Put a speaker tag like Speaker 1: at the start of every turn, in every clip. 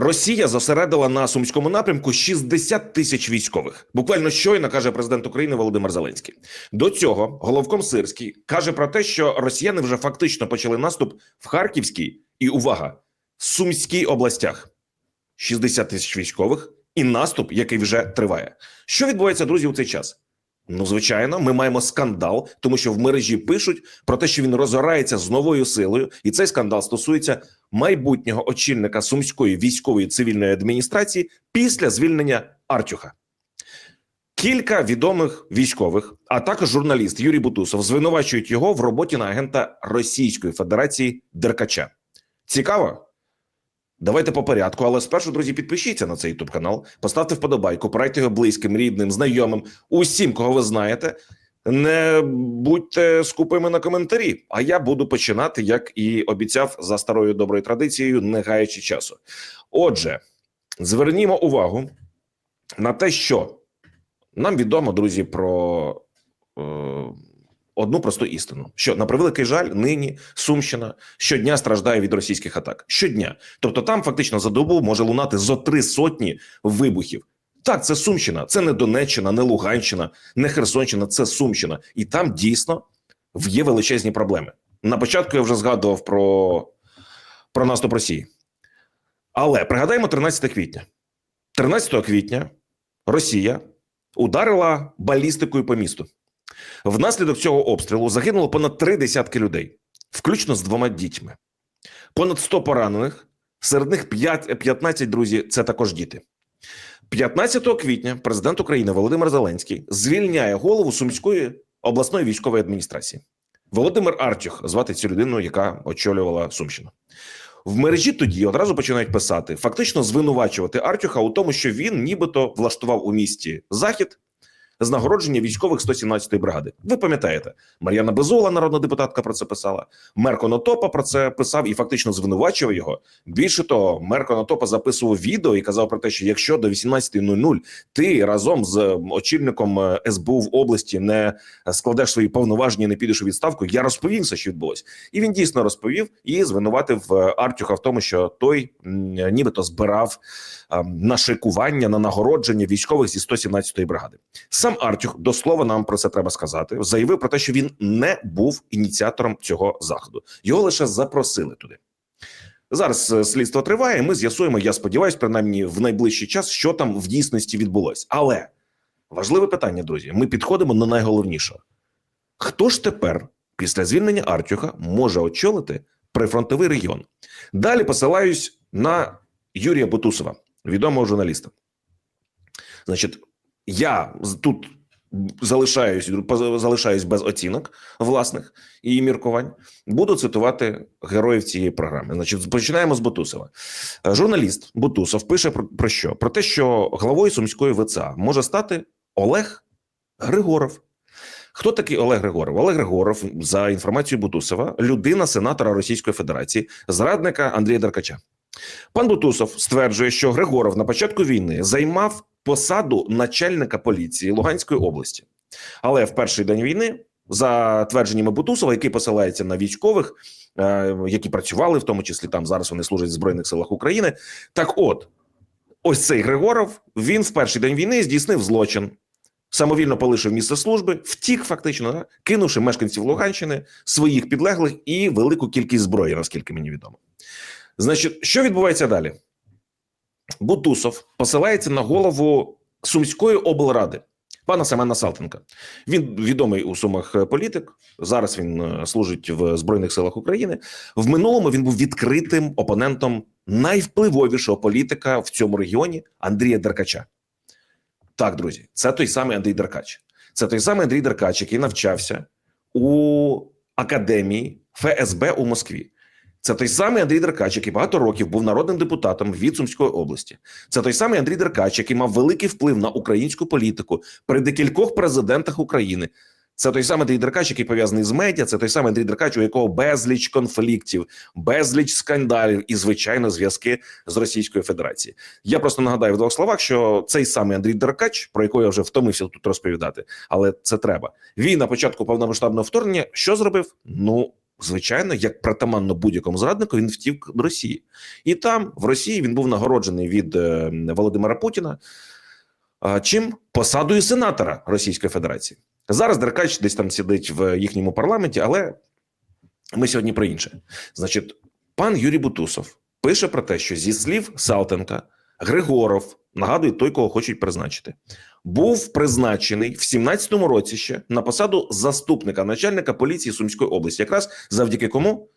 Speaker 1: Росія зосередила на сумському напрямку 60 тисяч військових. Буквально щойно каже президент України Володимир Зеленський. До цього головком Сирський каже про те, що росіяни вже фактично почали наступ в Харківській і увага Сумській областях. 60 тисяч військових і наступ, який вже триває. Що відбувається, друзі, у цей час? Ну, звичайно, ми маємо скандал, тому що в мережі пишуть про те, що він розгорається з новою силою, і цей скандал стосується майбутнього очільника сумської військової цивільної адміністрації після звільнення Артюха. Кілька відомих військових, а також журналіст Юрій Бутусов звинувачують його в роботі на агента Російської Федерації Деркача. Цікаво? Давайте по порядку, але спершу, друзі, підпишіться на цей youtube канал, поставте вподобайку, порадьте його близьким, рідним, знайомим, усім, кого ви знаєте. Не будьте скупими на коментарі. А я буду починати, як і обіцяв за старою доброю традицією, не гаючи часу. Отже, звернімо увагу на те, що нам відомо, друзі, про е, одну просту істину: що на превеликий жаль, нині Сумщина щодня страждає від російських атак. Щодня, тобто, там фактично за добу може лунати зо три сотні вибухів. Так, це Сумщина, це не Донеччина, не Луганщина, не Херсонщина, це Сумщина, і там дійсно є величезні проблеми. На початку я вже згадував про, про наступ Росії. Але пригадаємо 13 квітня. 13 квітня Росія ударила балістикою по місту. Внаслідок цього обстрілу загинуло понад три десятки людей, включно з двома дітьми. Понад 100 поранених, серед них 5, 15 друзі. Це також діти. 15 квітня президент України Володимир Зеленський звільняє голову Сумської обласної військової адміністрації. Володимир Артюх звати цю людину, яка очолювала Сумщину. В мережі тоді одразу починають писати, фактично звинувачувати Артюха у тому, що він нібито влаштував у місті захід з нагородження військових 117-ї бригади. Ви пам'ятаєте, Мар'яна Безола, народна депутатка, про це писала. Мер Конотопа про це писав і фактично звинувачував його. Більше того, мер Конотопа записував відео і казав про те, що якщо до 18.00 ти разом з очільником е, СБУ в області не складеш свої повноваження, не підеш у відставку. Я розповім все, що відбулось, і він дійсно розповів і звинуватив е, Артюха в тому, що той нібито збирав е, на на нагородження військових зі 117-ї бригади. Сам Артюх до слова нам про це треба сказати. Заявив про те, що він не був ініціатором цього заходу. Його лише запросили туди. Зараз е, слідство триває. Ми з'ясуємо. Я сподіваюся, принаймні в найближчий час, що там в дійсності відбулось. Але важливе питання, друзі. Ми підходимо до найголовнішого: хто ж тепер, після звільнення Артюха, може очолити прифронтовий регіон? Далі посилаюсь на Юрія Бутусова, відомого журналіста. Значить, я тут залишаюсь залишаюсь без оцінок власних і міркувань. Буду цитувати героїв цієї програми. Значить, починаємо з Бутусова. Е, Журналіст Бутусов пише про, про що? Про те, що главою сумської ВЦА може стати Олег Григоров. Хто такий Олег Григоров? Олег Григоров, за інформацією Бутусова, людина сенатора Російської Федерації, зрадника Андрія Деркача. Пан Бутусов стверджує, що Григоров на початку війни займав посаду начальника поліції Луганської області, але в перший день війни, за твердженнями Бутусова, який посилається на військових, е, які працювали, в тому числі там зараз вони служать в збройних силах України. Так, от ось цей Григоров він в перший день війни здійснив злочин. Самовільно полишив місце служби, втік фактично, кинувши мешканців Луганщини, своїх підлеглих і велику кількість зброї, наскільки мені відомо. Значить, що відбувається далі? Бутусов посилається на голову Сумської облради, пана Семена Салтенка. Він відомий у Сумах е, політик. Зараз він е, служить в Збройних силах України. В минулому він був відкритим опонентом найвпливовішого політика в цьому регіоні Андрія Деркача. Так, друзі, це той самий Андрій Деркач. Це той самий Андрій Деркач, який навчався у академії ФСБ у Москві. Це той самий Андрій Деркач, який багато років був народним депутатом від Сумської області. Це той самий Андрій Деркач, який мав великий вплив на українську політику при декількох президентах України. Це той самий Андрій Деркач, який пов'язаний з медіа. Це той самий Андрій Деркач, у якого безліч конфліктів, безліч скандалів і, звичайно, зв'язки з Російською Федерацією. Я просто нагадаю в двох словах, що цей самий Андрій Деркач, про якого я вже втомився тут розповідати, але це треба. Він на початку повномасштабного вторгнення що зробив? Ну звичайно, як притаманно будь-якому зраднику, він втік до Росії, і там, в Росії, він був нагороджений від е, Володимира Путіна. а, Чим посадою сенатора Російської Федерації зараз Деркач десь там сидить в їхньому парламенті, але ми сьогодні про інше. Значить, пан Юрій Бутусов пише про те, що зі слів Салтенка Григоров нагадує той, кого хочуть призначити, був призначений в 17-му році ще на посаду заступника начальника поліції Сумської області, якраз завдяки кому.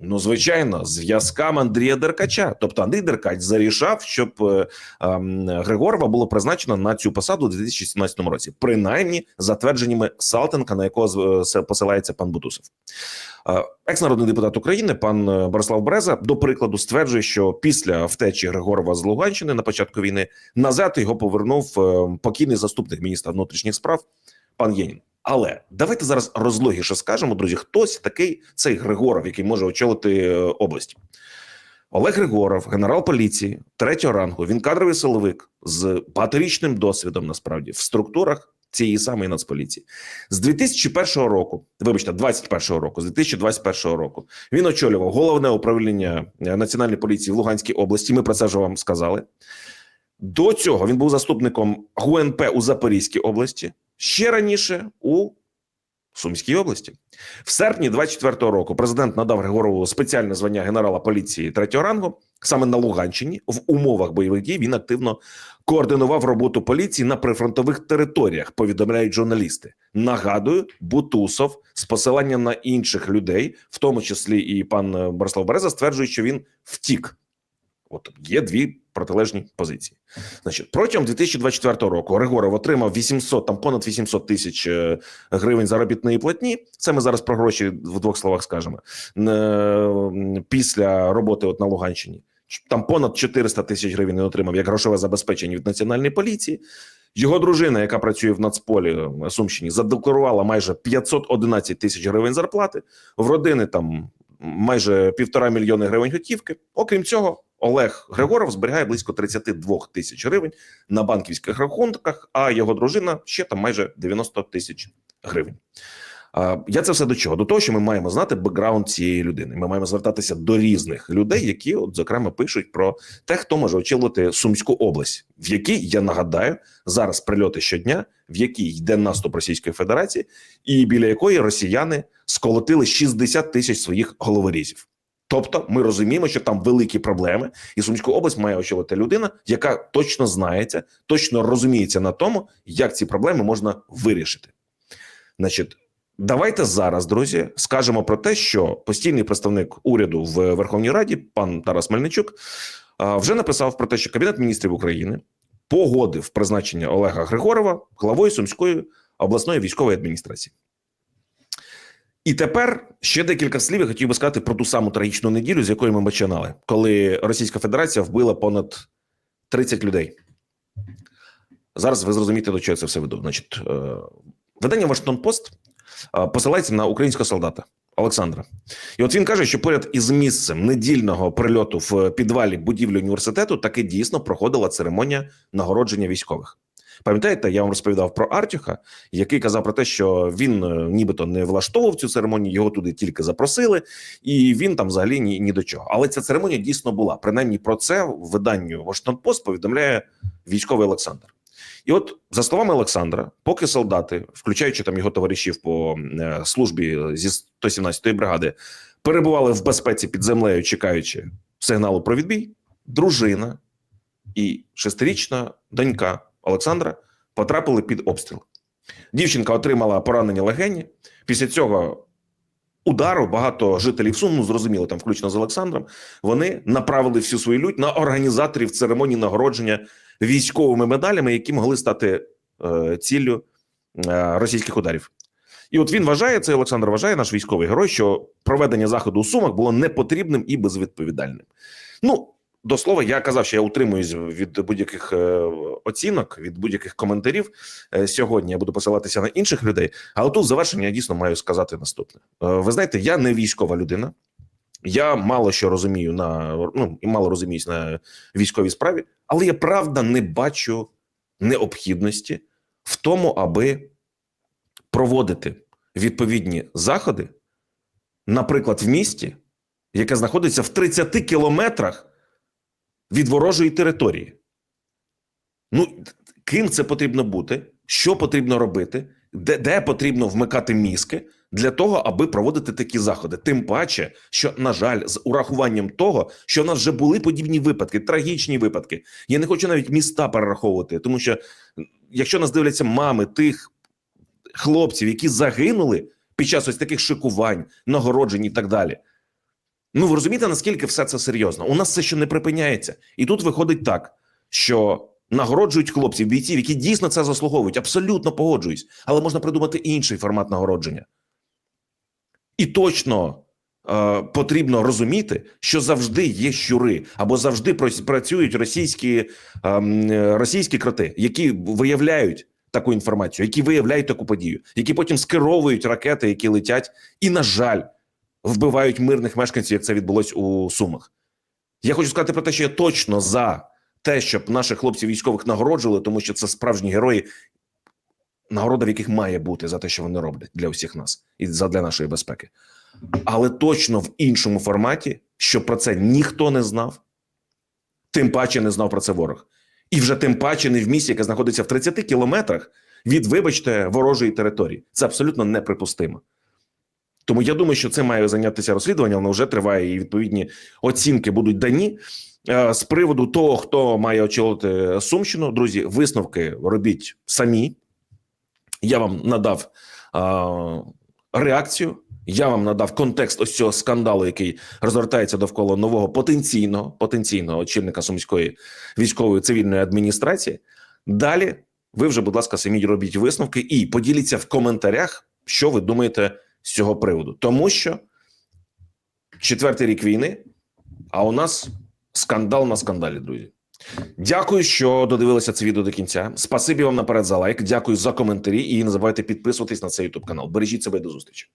Speaker 1: Ну, звичайно, зв'язкам Андрія Деркача. Тобто Андрій Деркач зарішав, щоб е, ем, Григорова було призначено на цю посаду у 2017 році, принаймні затвердженнями Салтенка, на якого е, посилається пан Бутусов. Е, Екс-народний депутат України, пан е, Борислав Береза, до прикладу, стверджує, що після втечі Григорова з Луганщини на початку війни назад його повернув е, покійний заступник міністра внутрішніх справ пан Єнін. Але давайте зараз розлогіше скажемо, друзі, хтось такий цей Григоров, який може очолити е, область. Олег Григоров, генерал поліції третього рангу. Він кадровий силовик з багаторічним досвідом, насправді, в структурах цієї самої нацполіції. З 2001 року, вибачте, 21 року, з 2021 року він очолював головне управління е, національної поліції в Луганській області. Ми про це вже вам сказали. До цього він був заступником ГУНП у Запорізькій області, ще раніше у Сумській області. В серпні 24-го року президент надав Григорову спеціальне звання генерала поліції третього рангу. Саме на Луганщині в умовах бойових дій він активно координував роботу поліції на прифронтових територіях. Повідомляють журналісти. Нагадую, Бутусов з посиланням на інших людей, в тому числі і пан е, Борислав Береза, стверджує, що він втік. От є дві протилежні позиції. Значить, протягом 2024 року Григоров отримав 800, там понад 800 тисяч е, гривень заробітної платні. Це ми зараз про гроші в двох словах скажемо. Е, Після роботи от на Луганщині. Там понад 400 тисяч гривень він отримав як грошове забезпечення від національної поліції. Його дружина, яка працює в Нацполі е, Сумщині, задекларувала майже 511 тисяч гривень зарплати. В родини там майже півтора мільйони гривень готівки. Окрім цього, Олег Григоров зберігає близько 32 тисяч гривень на банківських рахунках, а його дружина ще там майже 90 тисяч гривень. Я це все до чого? До того, що ми маємо знати бекграунд цієї людини. Ми маємо звертатися до різних людей, які, от зокрема, пишуть про те, хто може очолити Сумську область, в якій я нагадаю зараз прильоти щодня, в якій йде наступ Російської Федерації, і біля якої росіяни сколотили 60 тисяч своїх головорізів. Тобто, ми розуміємо, що там великі проблеми, і Сумську область має очолити людина, яка точно знається, точно розуміється на тому, як ці проблеми можна вирішити. Значить, давайте зараз, друзі, скажемо про те, що постійний представник уряду в Верховній Раді, пан Тарас Мельничук, вже написав про те, що Кабінет міністрів України погодив призначення Олега Григорова главою Сумської обласної військової адміністрації. І тепер ще декілька слів я хотів би сказати про ту саму трагічну неділю, з якої ми починали, коли Російська Федерація вбила понад 30 людей. Зараз ви зрозумієте, до чого це все веду. Значить, е, видання Вашингтон Пост е, посилається на українського солдата Олександра. І от він каже, що поряд із місцем недільного прильоту в підвалі будівлі університету таки дійсно проходила церемонія нагородження військових. Пам'ятаєте, я вам розповідав про Артюха, який казав про те, що він е, нібито не влаштовував цю церемонію, його туди тільки запросили, і він там взагалі ні, ні до чого. Але ця церемонія дійсно була. Принаймні про це в виданню Вашингтон Пост повідомляє військовий Олександр. І от за словами Олександра, поки солдати, включаючи там його товаришів по е, службі зі 117-ї бригади, перебували в безпеці під землею, чекаючи сигналу про відбій, дружина і шестирічна донька Олександра потрапили під обстріл. Дівчинка отримала поранення легені. Після цього удару багато жителів Сум, ну зрозуміло, там включно з Олександром, вони направили всю свою лють на організаторів церемонії нагородження військовими медалями, які могли стати е, ціллю е, російських ударів. І от він вважає, цей Олександр вважає, наш військовий герой, що проведення заходу у Сумах було непотрібним і безвідповідальним. Ну, до слова, я казав, що я утримуюсь від будь-яких е, оцінок, від будь-яких коментарів. Е, сьогодні я буду посилатися на інших людей. Але тут завершення я дійсно маю сказати наступне: Е, ви знаєте, я не військова людина. Я мало що розумію на ну і мало розуміюсь на військовій справі, але я правда не бачу необхідності в тому, аби проводити відповідні заходи наприклад, в місті, яке знаходиться в 30 кілометрах від ворожої території. Ну, ким це потрібно бути? Що потрібно робити? Де, де потрібно вмикати мізки для того, аби проводити такі заходи? Тим паче, що, на жаль, з урахуванням того, що в нас вже були подібні випадки, трагічні випадки. Я не хочу навіть міста перераховувати, тому що якщо нас дивляться мами тих хлопців, які загинули під час ось таких шикувань, нагороджень і так далі. Ну, ви розумієте, наскільки все це серйозно? У нас це ще не припиняється. І тут виходить так, що нагороджують хлопців, бійців, які дійсно це заслуговують. Абсолютно погоджуюсь, але можна придумати інший формат нагородження. І точно е, потрібно розуміти, що завжди є щури, або завжди працюють російські, е, російські кроти, які виявляють таку інформацію, які виявляють таку подію, які потім скеровують ракети, які летять, і, на жаль, вбивають мирних мешканців, як це відбулось у Сумах. Я хочу сказати про те, що я точно за те, щоб наших хлопців військових нагороджували, тому що це справжні герої, нагорода, в яких має бути за те, що вони роблять для усіх нас і для нашої безпеки. Але точно в іншому форматі, щоб про це ніхто не знав, тим паче не знав про це ворог. І вже тим паче не в місті, яке знаходиться в 30 кілометрах від, вибачте, ворожої території. Це абсолютно неприпустимо. Тому я думаю, що це має зайнятися розслідування, воно вже триває, і відповідні оцінки будуть дані. Е, З приводу того, хто має очолити Сумщину, друзі, висновки робіть самі. Я вам надав а, реакцію. Я вам надав контекст ось цього скандалу, який розгортається довкола нового потенційного потенційного очільника сумської військової цивільної адміністрації. Далі ви вже, будь ласка, самі робіть висновки і поділіться в коментарях, що ви думаєте з цього приводу, тому що четвертий рік війни, а у нас скандал на скандалі, друзі. Дякую, що додивилися це відео до кінця. Спасибі вам наперед за лайк. Дякую за коментарі. І не забувайте підписуватись на цей YouTube канал. Бережіть себе до зустрічі.